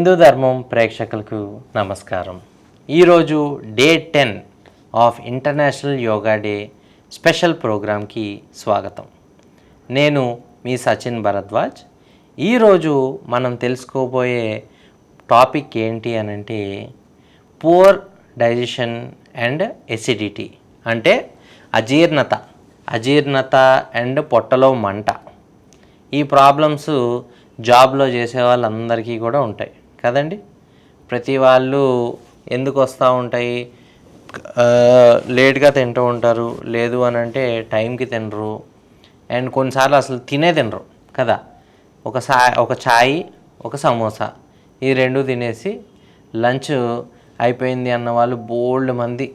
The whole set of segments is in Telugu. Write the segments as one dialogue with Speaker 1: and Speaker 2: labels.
Speaker 1: హిందూ ధర్మం ప్రేక్షకులకు నమస్కారం. ఈరోజు day ten of international yoga day special ప్రోగ్రామ్కి స్వాగతం. నేను మీ సచిన్ భరద్వాజ్. ఈరోజు మనం తెలుసుకోబోయే టాపిక్ ఏంటి అని అంటే పూర్ డైజెషన్ అండ్ ఎసిడిటీ అంటే అజీర్ణత. అజీర్ణత అండ్ పొట్టలో మంట. ఈ ప్రాబ్లమ్స్ జాబ్లో చేసే వాళ్ళందరికీ కూడా ఉంటాయి. కదండి? ప్రతి వాళ్ళు ఎందుకు వస్తూ ఉంటాయి? లేట్గా తింటూ ఉంటారు. లేదు అని అంటే టైంకి తినరు. అండ్ కొన్నిసార్లు అసలు తినే తినరు కదా? ఒక సా ఒక ఛాయ్ ఒక సమోసా ఈ రెండు తినేసి లంచ్ అయిపోయింది అన్న వాళ్ళు బోల్డ్ మంది.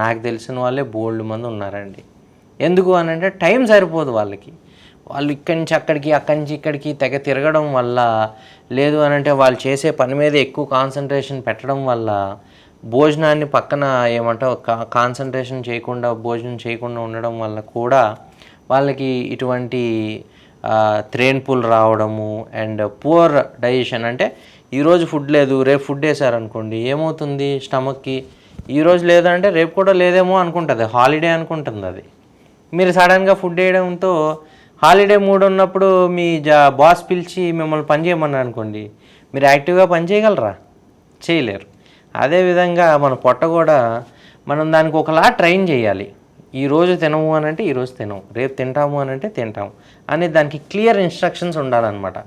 Speaker 1: నాకు తెలిసిన వాళ్ళే బోల్డ్ మంది ఉన్నారండి. ఎందుకు అనంటే టైం సరిపోదు వాళ్ళకి. వాళ్ళు ఇక్కడి నుంచి అక్కడికి అక్కడి నుంచి ఇక్కడికి తెగ తిరగడం వల్ల లేదు అని అంటే వాళ్ళు చేసే పని మీద ఎక్కువ కాన్సన్ట్రేషన్ పెట్టడం వల్ల భోజనాన్ని పక్కన ఏమంటావు కా- కాన్సన్ట్రేషన్ చేయకుండా భోజనం చేయకుండా ఉండడం వల్ల కూడా వాళ్ళకి ఇటువంటి త్రేన్పుల్ రావడము అండ్ పువర్ డైజెషన్ అంటే ఈరోజు ఫుడ్ లేదు రేపు ఫుడ్ వేసారనుకోండి ఏమవుతుంది స్టమక్కి ఈరోజు లేదంటే రేపు కూడా లేదేమో అనుకుంటుంది హాలిడే అనుకుంటుంది అది. మీరు సడన్గా ఫుడ్ వేయడంతో హాలిడే మూడు ఉన్నప్పుడు మీ జా బాస్ పిలిచి మిమ్మల్ని పని చేయమన్నారు అనుకోండి మీరు యాక్టివ్గా పని చేయగలరా? చేయలేరు. అదేవిధంగా మన పొట్ట కూడా మనం దానికి ఒకలా ట్రైన్ చేయాలి. ఈరోజు తినము అని అంటే ఈరోజు తినము రేపు తింటాము అని అంటే తింటాము అని దానికి క్లియర్ ఇన్స్ట్రక్షన్స్ ఉండాలన్నమాట.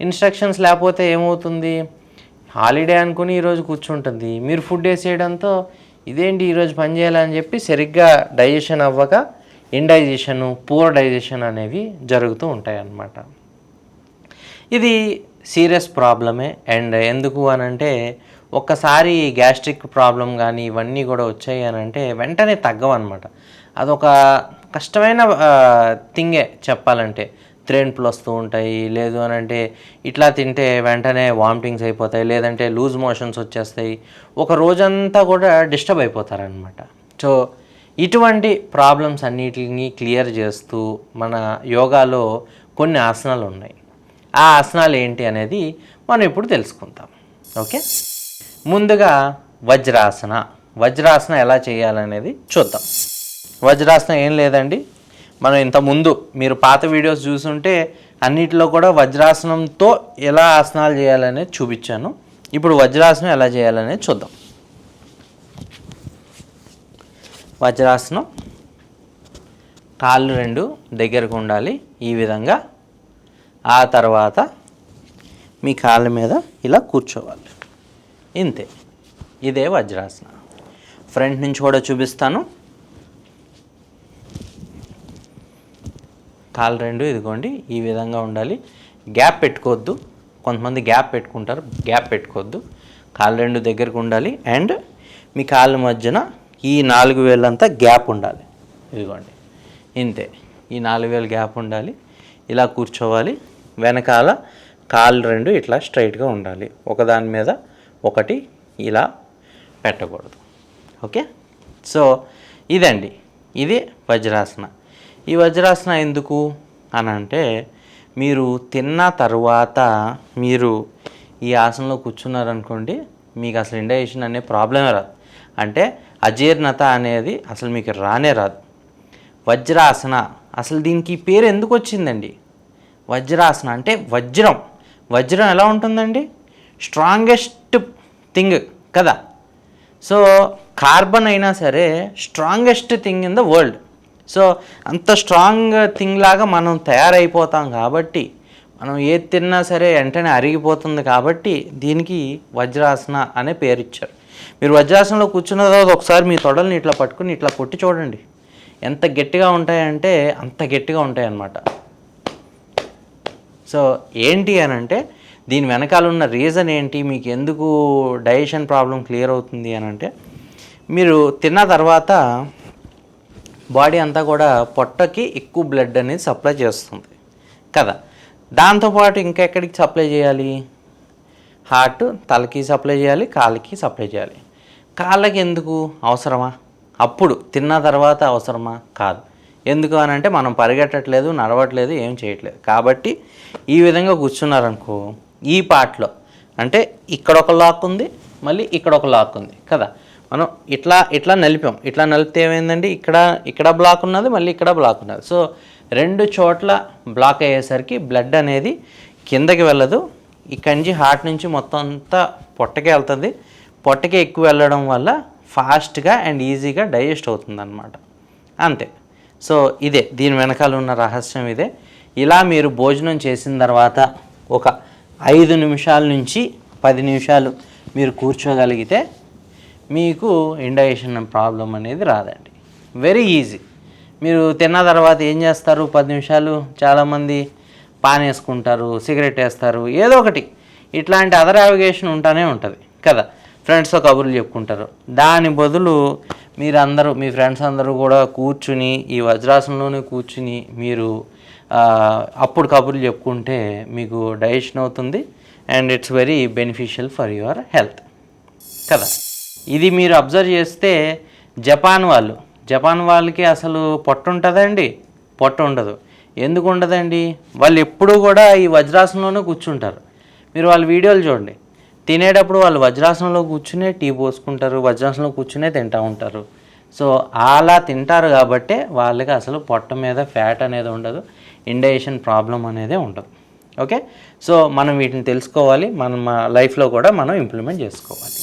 Speaker 1: ఇన్స్ట్రక్షన్స్ లేకపోతే ఏమవుతుంది? హాలిడే అనుకుని ఈరోజు కూర్చుంటుంది. మీరు ఫుడ్ వేసేయడంతో ఇదేంటి ఈరోజు పని చేయాలని చెప్పి సరిగ్గా డైజెషన్ అవ్వక ఇండైజేషన్ పూర్ డైజెషన్ అనేవి జరుగుతూ ఉంటాయి అన్నమాట ఇది సీరియస్ ప్రాబ్లమే అండ్ ఎందుకు అని అంటే ఒక్కసారి గ్యాస్ట్రిక్ ప్రాబ్లం కానీ ఇవన్నీ కూడా వచ్చాయి అని అంటే వెంటనే తగ్గవు అనమాట అదొక కష్టమైన థింగే చెప్పాలంటే. త్రేన్పులు వస్తూ ఉంటాయి లేదు అని అంటే ఇట్లా తింటే వెంటనే వామిటింగ్స్ అయిపోతాయి లేదంటే లూజ్ మోషన్స్ వచ్చేస్తాయి. ఒక రోజంతా కూడా డిస్టర్బ్ అయిపోతారనమాట సో ఇటువంటి ప్రాబ్లమ్స్ అన్నిటిని క్లియర్ చేస్తూ మన యోగాలో కొన్ని ఆసనాలు ఉన్నాయి. ఆ ఆసనాలు ఏంటి అనేది మనం ఇప్పుడు తెలుసుకుందాం. ఓకే ముందుగా వజ్రాసన. వజ్రాసన ఎలా చేయాలనేది చూద్దాం. వజ్రాసన ఏం లేదండి. మనం ఇంత ముందు మీరు పాత వీడియోస్ చూసుంటే అన్నిటిలో కూడా వజ్రాసనంతో ఎలా ఆసనాలు చేయాలనేది చూపించాను. ఇప్పుడు వజ్రాసనం ఎలా చేయాలనేది చూద్దాం. వజ్రాసనం. కాళ్ళు రెండు దగ్గరకు ఉండాలి ఈ విధంగా. ఆ తర్వాత మీ కాళ్ళ మీద ఇలా కూర్చోవాలి. ఇంతే. ఇదే వజ్రాసన. ఫ్రంట్ నుంచి కూడా చూపిస్తాను. కాళ్ళు రెండు ఇదిగోండి ఈ విధంగా ఉండాలి. గ్యాప్ పెట్టుకోవద్దు. కొంతమంది గ్యాప్ పెట్టుకుంటారు గ్యాప్ పెట్టుకోవద్దు. కాళ్ళు రెండు దగ్గరకు ఉండాలి. అండ్ మీ కాళ్ళ మధ్యన ఈ నాలుగు వేలంతా గ్యాప్ ఉండాలి. ఇదిగోండి. ఇంతే. ఈ నాలుగు వేలు గ్యాప్ ఉండాలి. ఇలా కూర్చోవాలి. వెనకాల కాళ్ళు రెండు ఇట్లా స్ట్రైట్గా ఉండాలి. ఒకదాని మీద ఒకటి ఇలా పెట్టకూడదు. ఓకే? సో ఇదండి. ఇది వజ్రాసన. ఈ వజ్రాసన ఎందుకు అని అంటే మీరు తిన్న తర్వాత మీరు ఈ ఆసనంలో కూర్చున్నారనుకోండి మీకు అసలు ఇండైజేషన్ అనే ప్రాబ్లమే రాదు. అంటే అజీర్ణత అనేది అసలు మీకు రానే రాదు. వజ్రాసన అసలు దీనికి పేరు ఎందుకు వచ్చిందండి? వజ్రాసన అంటే వజ్రం. వజ్రం ఎలా ఉంటుందండి? స్ట్రాంగెస్ట్ థింగ్ కదా. సో కార్బన్ అయినా సరే strongest thing in the world. So అంత స్ట్రాంగ్ థింగ్ లాగా మనం తయారైపోతాం కాబట్టి మనం ఏది తిన్నా సరే వెంటనే అరిగిపోతుంది కాబట్టి దీనికి వజ్రాసన అనే పేరు ఇచ్చారు. మీరు వజ్రాసనంలో కూర్చున్న తర్వాత ఒకసారి మీ తొడల్ని ఇట్లా పట్టుకుని ఇట్లా కొట్టి చూడండి. ఎంత గట్టిగా ఉంటాయంటే అంత గట్టిగా ఉంటాయన్నమాట. సో ఏంటి అని అంటే దీని వెనకాల ఉన్న రీజన్ ఏంటి? మీకు ఎందుకు డైజెషన్ ప్రాబ్లం క్లియర్ అవుతుంది అని అంటే మీరు తిన్న తర్వాత బాడీ అంతా కూడా పొట్టకి ఎక్కువ బ్లడ్ అనేది సప్లై చేస్తుంది. కదా? దాంతోపాటు ఇంకెక్కడికి సప్లై చేయాలి? హార్ట్ తలకి సప్లై చేయాలి కాలికి సప్లై చేయాలి. కాళ్ళకి ఎందుకు అవసరమా? అప్పుడు తిన్న తర్వాత అవసరమా? కాదు. ఎందుకు అని అంటే మనం పరిగెట్టట్లేదు నడవట్లేదు ఏం చేయట్లేదు. కాబట్టి ఈ విధంగా కూర్చున్నారనుకో ఈ పార్ట్లో అంటే ఇక్కడ ఒక లాక్ ఉంది మళ్ళీ ఇక్కడ ఒక లాక్ ఉంది కదా? మనం ఇట్లా ఇట్లా నలిపాం. ఇట్లా నలిపితే ఏమైందండి? ఇక్కడ ఇక్కడ బ్లాక్ ఉన్నది మళ్ళీ ఇక్కడ బ్లాక్ ఉన్నది. సో రెండు చోట్ల బ్లాక్ అయ్యేసరికి బ్లడ్ అనేది కిందకి వెళ్ళదు. ఇక్కడి నుంచి హార్ట్ నుంచి మొత్తం అంతా పొట్టకే వెళ్తుంది. పొట్టకే ఎక్కువ వెళ్ళడం వల్ల ఫాస్ట్గా అండ్ ఈజీగా డైజెస్ట్ అవుతుందన్నమాట. అంతే. సో ఇదే. దీని వెనకాల ఉన్న రహస్యం ఇదే. ఇలా మీరు భోజనం చేసిన తర్వాత ఒక ఐదు నిమిషాల నుంచి పది నిమిషాలు మీరు కూర్చోగలిగితే మీకు ఇండైజెషన్ ప్రాబ్లం అనేది రాదండి. Very easy. మీరు తిన్న తర్వాత ఏం చేస్తారు? పది నిమిషాలు చాలామంది పాన్ వేసుకుంటారు సిగరెట్ వేస్తారు ఏదో ఒకటి. ఇట్లాంటి అదర్ యావిగేషన్ ఉంటానే ఉంటుంది. కదా? ఫ్రెండ్స్తో కబుర్లు చెప్పుకుంటారు. దాని బదులు మీరందరూ మీ ఫ్రెండ్స్ అందరూ కూడా కూర్చుని ఈ వజ్రాసనంలోనే కూర్చుని మీరు అప్పుడు కబుర్లు చెప్పుకుంటే మీకు డైజెషన్ అవుతుంది and it's very beneficial for your health. కదా? ఇది మీరు అబ్జర్వ్ చేస్తే జపాన్ వాళ్ళు జపాన్ వాళ్ళకి అసలు పొట్ట ఉంటుందండి పొట్ట ఉండదు. ఎందుకు ఉండదండి? వాళ్ళు ఎప్పుడూ కూడా ఈ వజ్రాసనంలోనే కూర్చుంటారు. మీరు వాళ్ళ వీడియోలు చూడండి. తినేటప్పుడు వాళ్ళు వజ్రాసనంలో కూర్చునే టీ పోసుకుంటారు వజ్రాసనంలో కూర్చునే తింటూ ఉంటారు. సో అలా తింటారు కాబట్టే వాళ్ళకి అసలు పొట్ట మీద ఫ్యాట్ అనేది ఉండదు ఇండైజెషన్ ప్రాబ్లం అనేది ఉండదు. ఓకే? సో మనం వీటిని తెలుసుకోవాలి మనం మా లైఫ్లో కూడా మనం ఇంప్లిమెంట్ చేసుకోవాలి.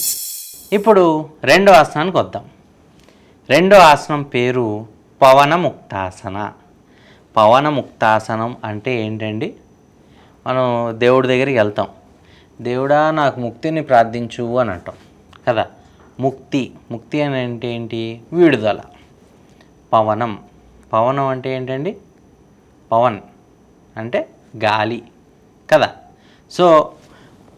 Speaker 1: ఇప్పుడు రెండో ఆసనానికి వద్దాం. రెండో ఆసనం పేరు పవన ముక్తాసన పవన ముక్తాసనం అంటే ఏంటండి? మనం దేవుడి దగ్గరికి వెళ్తాం. దేవుడా నాకు ముక్తిని ప్రార్థించు అని అంటాం. కదా? ముక్తి. ముక్తి అని అంటే ఏంటి? విడుదల. పవనం. పవనం అంటే ఏంటండి? పవన్. అంటే గాలి. కదా? సో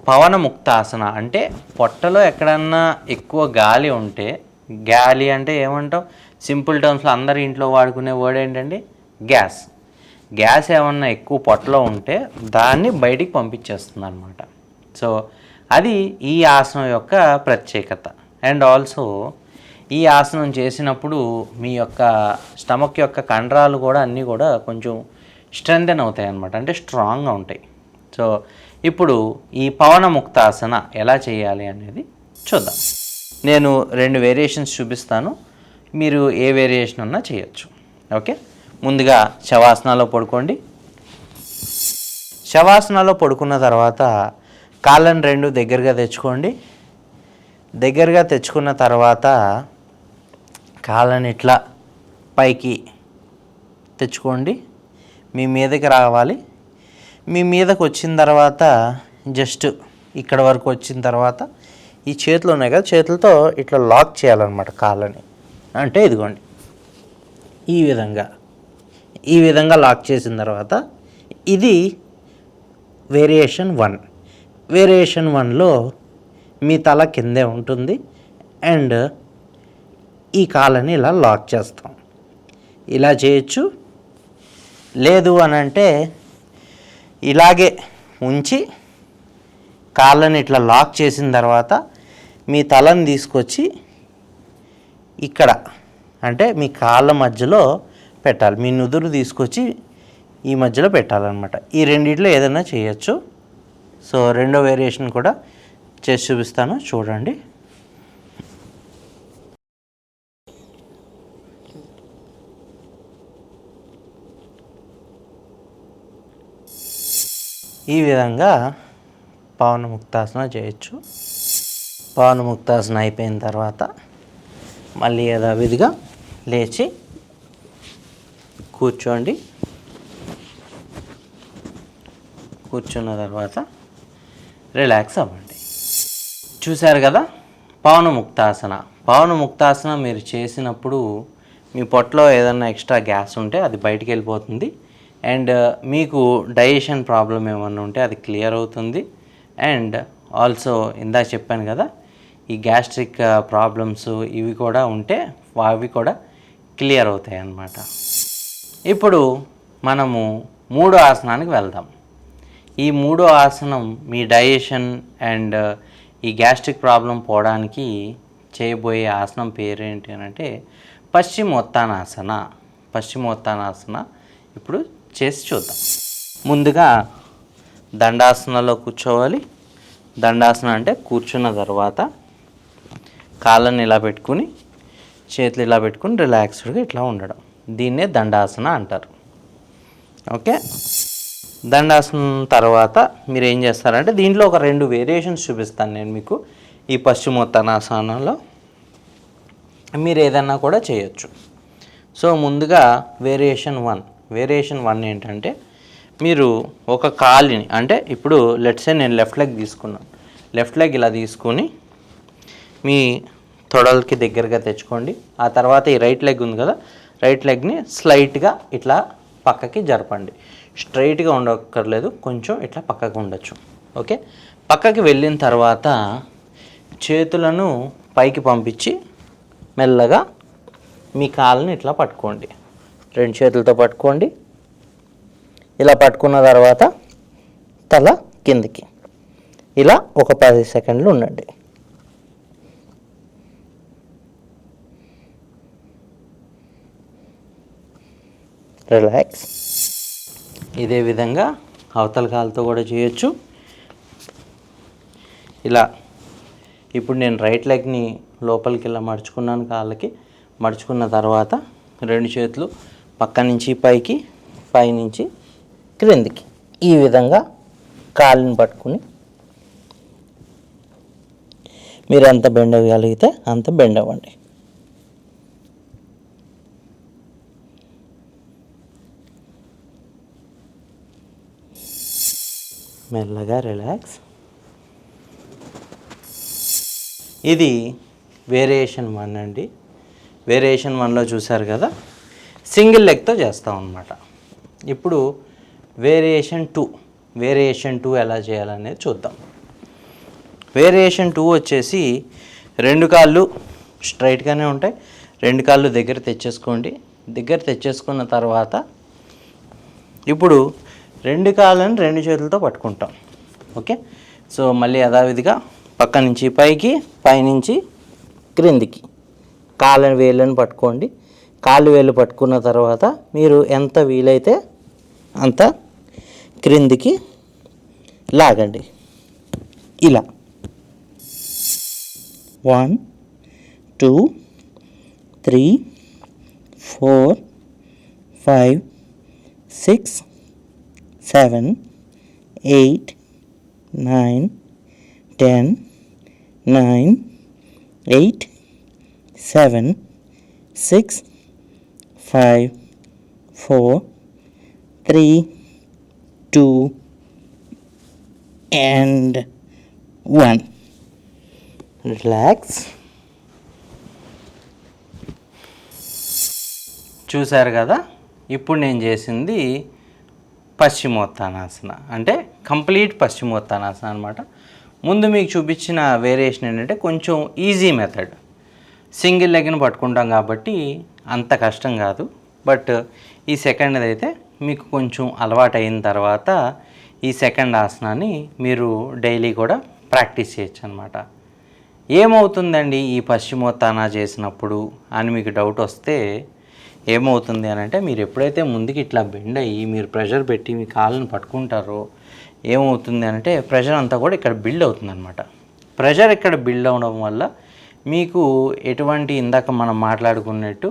Speaker 1: పవన ముక్తాసన అంటే పొట్టలో ఎక్కడన్నా ఎక్కువ గాలి ఉంటే గాలి అంటే ఏమంటాం? సింపుల్ టర్మ్స్లో అందరి ఇంట్లో వాడుకునే వర్డ్ ఏంటండి? గ్యాస్. గ్యాస్ ఏమన్నా ఎక్కువ పొట్టలో ఉంటే దాన్ని బయటికి పంపించేస్తుంది అనమాట సో అది ఈ ఆసనం యొక్క ప్రత్యేకత. అండ్ ఆల్సో ఈ ఆసనం చేసినప్పుడు మీ యొక్క స్టమక్ యొక్క కండరాలు కూడా అన్నీ కూడా కొంచెం స్ట్రెంగ్థెన్ అవుతాయి అన్నమాట. అంటే స్ట్రాంగ్గా ఉంటాయి. సో ఇప్పుడు ఈ పవనముక్తాసన ఎలా చేయాలి అనేది చూద్దాం. నేను రెండు వేరియేషన్స్ చూపిస్తాను. మీరు ఏ వేరియేషన్ ఉన్నా చేయొచ్చు. ఓకే? ముందుగా శవాసనాలో పడుకోండి. శవాసనాలో పడుకున్న తర్వాత కాళ్ళని రెండు దగ్గరగా తెచ్చుకోండి. దగ్గరగా తెచ్చుకున్న తర్వాత కాళ్ళని ఇట్లా పైకి తెచ్చుకోండి. మీ మీదకి రావాలి. మీ మీదకి వచ్చిన తర్వాత జస్ట్ ఇక్కడ వరకు వచ్చిన తర్వాత ఈ చేతులు ఉన్నాయి కదా చేతులతో ఇట్లా లాక్ చేయాలన్నమాట కాళ్ళని. అంటే ఇదిగోండి. ఈ విధంగా ఈ విధంగా లాక్ చేసిన తర్వాత ఇది వేరియేషన్ వన్. వేరియేషన్ వన్లో మీ తల కిందే ఉంటుంది అండ్ ఈ కాళ్ళని ఇలా లాక్ చేస్తాం. ఇలా చేయొచ్చు. లేదు అని అంటే ఇలాగే ఉంచి కాళ్ళని ఇట్లా లాక్ చేసిన తర్వాత మీ తలని తీసుకొచ్చి ఇక్కడ అంటే మీ కాళ్ళ మధ్యలో పెట్టాలి. మీ నుదురు తీసుకొచ్చి ఈ మధ్యలో పెట్టాలన్నమాట. ఈ రెండిట్లో ఏదైనా చేయొచ్చు. సో రెండో వేరియేషన్ కూడా చేసి చూపిస్తాను. చూడండి. ఈ విధంగా పవన ముక్తాసన చేయొచ్చు. పవన ముక్తాసన అయిపోయిన తర్వాత మళ్ళీ యథావిధిగా లేచి కూర్చోండి. కూర్చున్న తర్వాత రిలాక్స్ అవ్వండి. చూశారు కదా? పవన ముక్తాసన పవన ముక్తాసన మీరు చేసినప్పుడు మీ పొట్టలో ఏదన్నా ఎక్స్ట్రా గ్యాస్ ఉంటే అది బయటికి వెళ్ళిపోతుంది. అండ్ uh, మీకు డైజెషన్ ప్రాబ్లం ఏమన్నా ఉంటే అది క్లియర్ అవుతుంది. అండ్ ఆల్సో ఇందాక చెప్పాను కదా ఈ గ్యాస్ట్రిక్ uh, ప్రాబ్లమ్స్ ఇవి కూడా ఉంటే అవి కూడా క్లియర్ అవుతాయి అన్నమాట ఇప్పుడు మనము మూడో ఆసనానికి వెళ్దాం. ఈ మూడో ఆసనం మీ డైజెషన్ అండ్ ఈ గ్యాస్ట్రిక్ ప్రాబ్లం పోవడానికి చేయబోయే ఆసనం పేరేంటి అని అంటే పశ్చిమోత్తానాసన. పశ్చిమోత్తానాసన. ఇప్పుడు చేసి చూద్దాం. ముందుగా దండాసనలో కూర్చోవాలి. దండాసన అంటే కూర్చున్న తర్వాత కాళ్ళని ఇలా పెట్టుకుని చేతులు ఇలా పెట్టుకుని రిలాక్స్డ్గా ఇట్లా ఉండడం. దీన్నే దండాసన అంటారు. ఓకే? దండాసనం తర్వాత మీరు ఏం చేస్తారంటే దీంట్లో ఒక రెండు వేరియేషన్స్ చూపిస్తాను నేను మీకు ఈ పశ్చిమోత్తనాసనంలో మీరు ఏదన్నా కూడా చేయొచ్చు. సో ముందుగా వేరియేషన్ వన్ వేరియేషన్ వన్ ఏంటంటే మీరు ఒక కాలిని అంటే ఇప్పుడు లెట్సే నేను లెఫ్ట్ లెగ్ తీసుకున్నాను లెఫ్ట్ లెగ్ ఇలా తీసుకుని మీ తొడలకి దగ్గరగా తెచ్చుకోండి. ఆ తర్వాత ఈ రైట్ లెగ్ ఉంది కదా రైట్ లెగ్ని స్లైట్గా ఇట్లా పక్కకి జరపండి. స్ట్రైట్గా ఉండక్కర్లేదు కొంచెం ఇట్లా పక్కకు ఉండొచ్చు. ఓకే? పక్కకి వెళ్ళిన తర్వాత చేతులను పైకి పంపించి మెల్లగా మీ కాళ్ళని ఇట్లా పట్టుకోండి. రెండు చేతులతో పట్టుకోండి. ఇలా పట్టుకున్న తర్వాత తల కిందికి. ఇలా ఒక పది సెకండ్లు ఉండండి. రిలాక్స్ ఇదే విధంగా అవతల కాలుతో కూడా చేయొచ్చు. ఇలా ఇప్పుడు నేను రైట్ లెగ్ని లోపలికి ఇలా మడుచుకున్నాను కాళ్ళకి. మడుచుకున్న తర్వాత రెండు చేతులు పక్క నుంచి పైకి పైనుంచి క్రిందికి. ఈ విధంగా కాళ్ళని పట్టుకుని మీరు ఎంత బెండ్ అవ్వగలిగితే అంత బెండ్ అవ్వండి. మెల్లగా రిలాక్స్ ఇది వేరియేషన్ వన్ అండి. వేరియేషన్ వన్లో చూశారు కదా? సింగిల్ లెగ్తో చేస్తాం అన్నమాట. ఇప్పుడు వేరియేషన్ టూ వేరియేషన్ టూ ఎలా చేయాలనేది చూద్దాం. వేరియేషన్ టూ వచ్చేసి రెండు కాళ్ళు స్ట్రైట్గానే ఉంటాయి. రెండు కాళ్ళు దగ్గర తెచ్చేసుకోండి. దగ్గర తెచ్చేసుకున్న తర్వాత ఇప్పుడు రెండు కాళ్ళని రెండు చేతులతో పట్టుకుంటాం. ఓకే? సో మళ్ళీ యథావిధిగా పక్క నుంచి పైకి పైనుంచి క్రిందికి. కాళ్ళ వేళ్ళని పట్టుకోండి. కాళ్ళు వేళ్ళు పట్టుకున్న తర్వాత మీరు ఎంత వీలైతే అంత క్రిందికి లాగండి. ఇలా. One two three four five six seven eight nine ten nine eight seven six five four three two and one relax చూశారు కదా? ఇప్పుడు నేను చేసింది పశ్చిమోత్తానాసన. అంటే కంప్లీట్ పశ్చిమోత్తానాసన అనమాట ముందు మీకు చూపించిన వేరియేషన్ ఏంటంటే కొంచెం ఈజీ మెథడ్. సింగిల్ లెగ్ని పట్టుకుంటాం కాబట్టి అంత కష్టం కాదు. బట్ ఈ సెకండ్ అయితే మీకు కొంచెం అలవాటు అయిన తర్వాత ఈ సెకండ్ ఆసనాన్ని మీరు డైలీ కూడా ప్రాక్టీస్ చేయొచ్చు అనమాట ఏమవుతుందండి ఈ పశ్చిమోత్తాన చేసినప్పుడు అని మీకు డౌట్ వస్తే ఏమవుతుంది అని అంటే మీరు ఎప్పుడైతే ముందుకి ఇట్లా బెండ్ అయ్యి మీరు ప్రెషర్ పెట్టి మీ కాళ్ళని పట్టుకుంటారో ఏమవుతుంది అంటే ప్రెషర్ అంతా కూడా ఇక్కడ బిల్డ్ అవుతుంది అనమాట ప్రెషర్ ఇక్కడ బిల్డ్ అవడం వల్ల మీకు ఎటువంటి ఇందాక మనం మాట్లాడుకున్నట్టు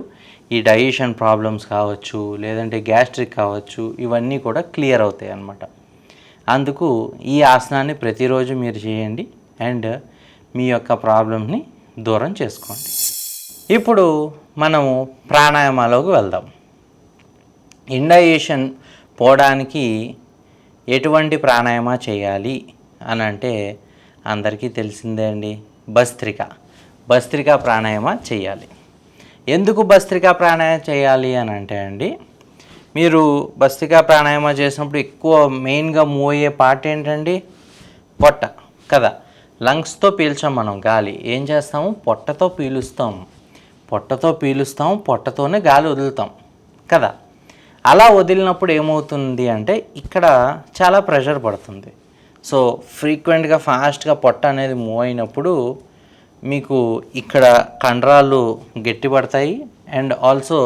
Speaker 1: ఈ డైజెషన్ ప్రాబ్లమ్స్ కావచ్చు లేదంటే గ్యాస్ట్రిక్ కావచ్చు ఇవన్నీ కూడా క్లియర్ అవుతాయి అన్నమాట. అందుకు ఈ ఆసనాన్ని ప్రతిరోజు మీరు చేయండి అండ్ మీ యొక్క ప్రాబ్లమ్ని దూరం చేసుకోండి. ఇప్పుడు మనము ప్రాణాయామాలోకి వెళ్దాం. ఇండైజేషన్ పోవడానికి ఎటువంటి ప్రాణాయామ చేయాలి అని అంటే అందరికీ తెలిసిందే అండి భస్త్రిక. భస్త్రిక ప్రాణాయామ చేయాలి. ఎందుకు భస్త్రిక ప్రాణాయామ చేయాలి అని అంటే అండి మీరు భస్త్రికా ప్రాణాయామ చేసినప్పుడు ఎక్కువ మెయిన్గా మూవ్ అయ్యే పార్ట్ ఏంటండి? పొట్ట కదా. లంగ్స్తో పీల్చాం మనం గాలి. ఏం చేస్తాము? పొట్టతో పీలుస్తాం. పొట్టతో పీలుస్తాం పొట్టతోనే గాలి వదులుతాం కదా? అలా వదిలినప్పుడు ఏమవుతుంది అంటే ఇక్కడ చాలా ప్రెషర్ పడుతుంది. సో ఫ్రీక్వెంట్గా ఫాస్ట్గా పొట్ట అనేది మూవ్ అయినప్పుడు మీకు ఇక్కడ కండరాలు గట్టిపడతాయి. అండ్ ఆల్సో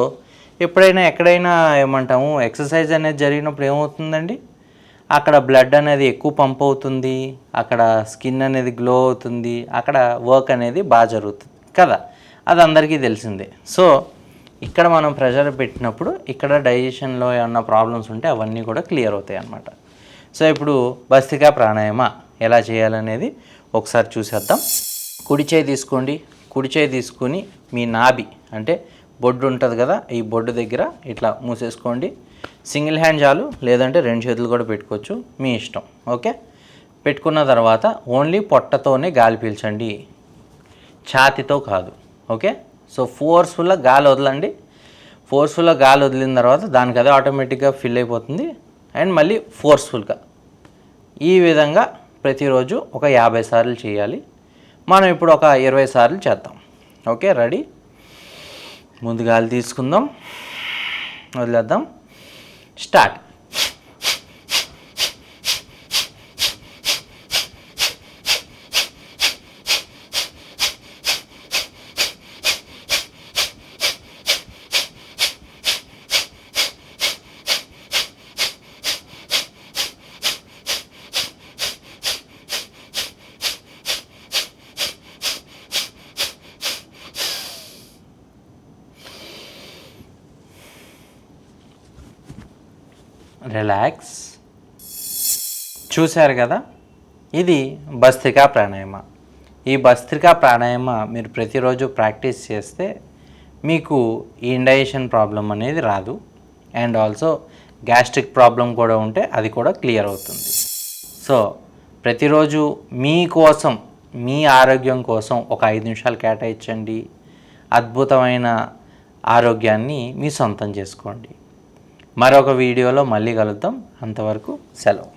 Speaker 1: ఎప్పుడైనా ఎక్కడైనా ఏమంటాము ఎక్సర్సైజ్ అనేది జరిగినప్పుడు ఏమవుతుందండి? అక్కడ బ్లడ్ అనేది ఎక్కువ పంప్ అవుతుంది అక్కడ స్కిన్ అనేది గ్లో అవుతుంది అక్కడ వర్క్ అనేది బాగా జరుగుతుంది కదా? అది అందరికీ తెలిసిందే. సో ఇక్కడ మనం ప్రెషర్ పెట్టినప్పుడు ఇక్కడ డైజెషన్లో ఏమన్నా ప్రాబ్లమ్స్ ఉంటే అవన్నీ కూడా క్లియర్ అవుతాయి అన్నమాట. సో ఇప్పుడు భస్తికా ప్రాణాయామ ఎలా చేయాలనేది ఒకసారి చూసేద్దాం. కుడి చేయి తీసుకోండి. కుడి చేయి తీసుకుని మీ నాభి అంటే బొడ్డు ఉంటుంది కదా ఈ బొడ్డు దగ్గర ఇట్లా మూసేసుకోండి. సింగిల్ హ్యాండ్ చాలు లేదంటే రెండు చేతులు కూడా పెట్టుకోవచ్చు మీ ఇష్టం. ఓకే? పెట్టుకున్న తర్వాత ఓన్లీ పొట్టతోనే గాలి పీల్చండి. ఛాతితో కాదు. ఓకే? సో ఫోర్స్ఫుల్గా గాలి వదలండి. ఫోర్స్ఫుల్గా గాలి వదిలిన తర్వాత దానికి అదే ఆటోమేటిక్గా ఫిల్ అయిపోతుంది. అండ్ మళ్ళీ ఫోర్స్ఫుల్గా ఈ విధంగా ప్రతిరోజు ఒక యాభై సార్లు చేయాలి. మనం ఇప్పుడు ఒక ఇరవై సార్లు చేద్దాం. ఓకే? రెడీ ముందు గాలి తీసుకుందాం. వదిలేద్దాం. స్టార్ట్ రిలాక్స్ చూశారు కదా? ఇది భస్త్రికా ప్రాణాయామ. ఈ భస్త్రికా ప్రాణాయామ మీరు ప్రతిరోజు ప్రాక్టీస్ చేస్తే మీకు ఈ ఇండైజెషన్ ప్రాబ్లం అనేది రాదు. అండ్ ఆల్సో గ్యాస్ట్రిక్ ప్రాబ్లం కూడా ఉంటే అది కూడా క్లియర్ అవుతుంది. సో ప్రతిరోజు మీకోసం మీ ఆరోగ్యం కోసం ఒక ఐదు నిమిషాలు కేటాయించండి. అద్భుతమైన ఆరోగ్యాన్ని మీ సొంతం చేసుకోండి. మరొక వీడియోలో మళ్ళీ కలుద్దాం. అంతవరకు సెలవు.